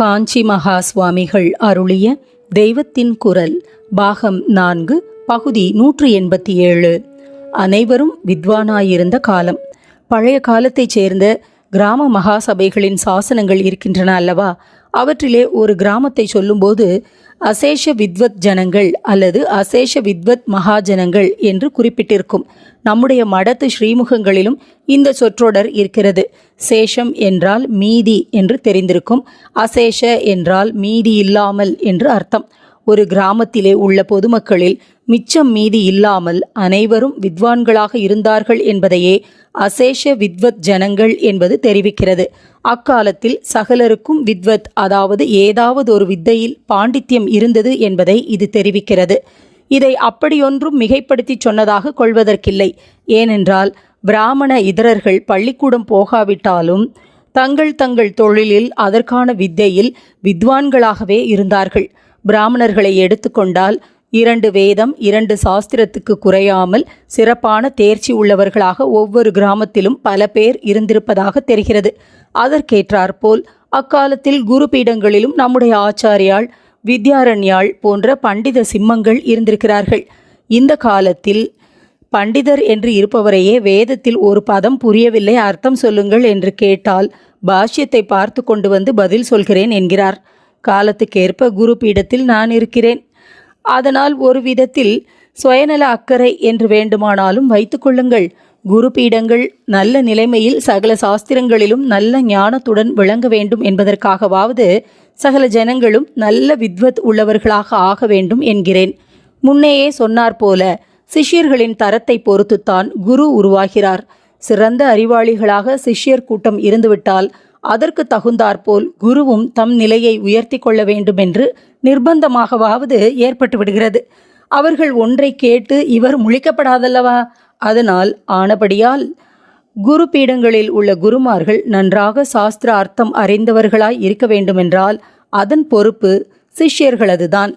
காஞ்சி மகா சுவாமிகள் அருளிய தெய்வத்தின் குரல் பாகம் நான்கு பகுதி நூற்று எண்பத்தி ஏழு. அனைவரும் வித்வானாயிருந்த காலம். பழைய காலத்தைச் சேர்ந்த கிராம மகாசபைகளின் சாசனங்கள் இருக்கின்றன அல்லவா? அவற்றிலே ஒரு கிராமத்தை சொல்லும்போது அசேஷ வித்வத் ஜனங்கள் அல்லது அசேஷ வித்வத் மகாஜனங்கள் என்று குறிப்பிட்டிருக்கும். நம்முடைய மடத்து ஸ்ரீமுகங்களிலும் இந்த சொற்றொடர் இருக்கிறது. சேஷம் என்றால் மீதி என்று தெரிந்திருக்கும். அசேஷ என்றால் மீதி இல்லாமல் என்று அர்த்தம். ஒரு கிராமத்திலே உள்ள பொதுமக்களில் மிச்சம் மீதி இல்லாமல் அனைவரும் வித்வான்களாக இருந்தார்கள் என்பதையே அசேஷ வித்வத் ஜனங்கள் என்பது தெரிவிக்கிறது. அக்காலத்தில் சகலருக்கும் வித்வத் அதாவது ஏதாவது ஒரு வித்தையில் பாண்டித்யம் இருந்தது என்பதை இது தெரிவிக்கிறது. இதை அப்படியொன்றும் மிகைப்படுத்தி சொன்னதாக கொள்வதற்கில்லை. ஏனென்றால் பிராமண இதரர்கள் பள்ளிக்கூடம் போகாவிட்டாலும் தங்கள் தங்கள் தொழிலில் அதற்கான வித்தையில் வித்வான்களாகவே இருந்தார்கள். பிராமணர்களை எடுத்துக்கொண்டால் இரண்டு வேதம் இரண்டு சாஸ்திரத்துக்கு குறையாமல் சிறப்பான தேர்ச்சி உள்ளவர்களாக ஒவ்வொரு கிராமத்திலும் பல பேர் இருந்திருப்பதாக தெரிகிறது. அதற்கேற்றாற்போல் அக்காலத்தில் குரு பீடங்களிலும் நம்முடைய ஆச்சாரியாள் வித்யாரண்யாள் போன்ற பண்டித சிம்மங்கள் இருந்திருக்கிறார்கள். இந்த காலத்தில் பண்டிதர் என்று இருப்பவரையே வேதத்தில் ஒரு பதம் புரியவில்லை அர்த்தம் சொல்லுங்கள் என்று கேட்டால் பாஷ்யத்தை பார்த்து கொண்டு வந்து பதில் சொல்கிறேன் என்கிறார். காலத்துக்கேற்ப குரு பீடத்தில் நான் இருக்கிறேன். அதனால் ஒரு விதத்தில் சுயநல அக்கறை என்று வேண்டுமானாலும் வைத்துக்கொள்ளுங்கள் குரு பீடங்கள் நல்ல நிலைமையில் சகல சாஸ்திரங்களிலும் நல்ல ஞானத்துடன் விளங்க வேண்டும் என்பதற்காகவாவது சகல ஜனங்களும் நல்ல வித்வத் உள்ளவர்களாக ஆக வேண்டும் என்கிறேன். முன்னேயே சொன்னார் போல சிஷ்யர்களின் தரத்தை பொறுத்துத்தான் குரு உருவாகிறார். சிறந்த அறிவாளிகளாக சிஷ்யர் கூட்டம் இருந்துவிட்டால் அதற்கு தகுந்தாற்போல் குருவும் தம் நிலையை உயர்த்தி கொள்ள வேண்டும் என்று நிர்பந்தமாகவாவது ஏற்பட்டு விடுகிறது. அவர்கள் ஒன்றை கேட்டு இவர் முழிக்கப்படாதல்லவா? அதனால் ஆனபடியால் குரு பீடங்களில் உள்ள குருமார்கள் நன்றாக சாஸ்திர அர்த்தம் அறிந்தவர்களாய் இருக்க வேண்டுமென்றால் அதன் பொறுப்பு சிஷ்யர்களதுதான்.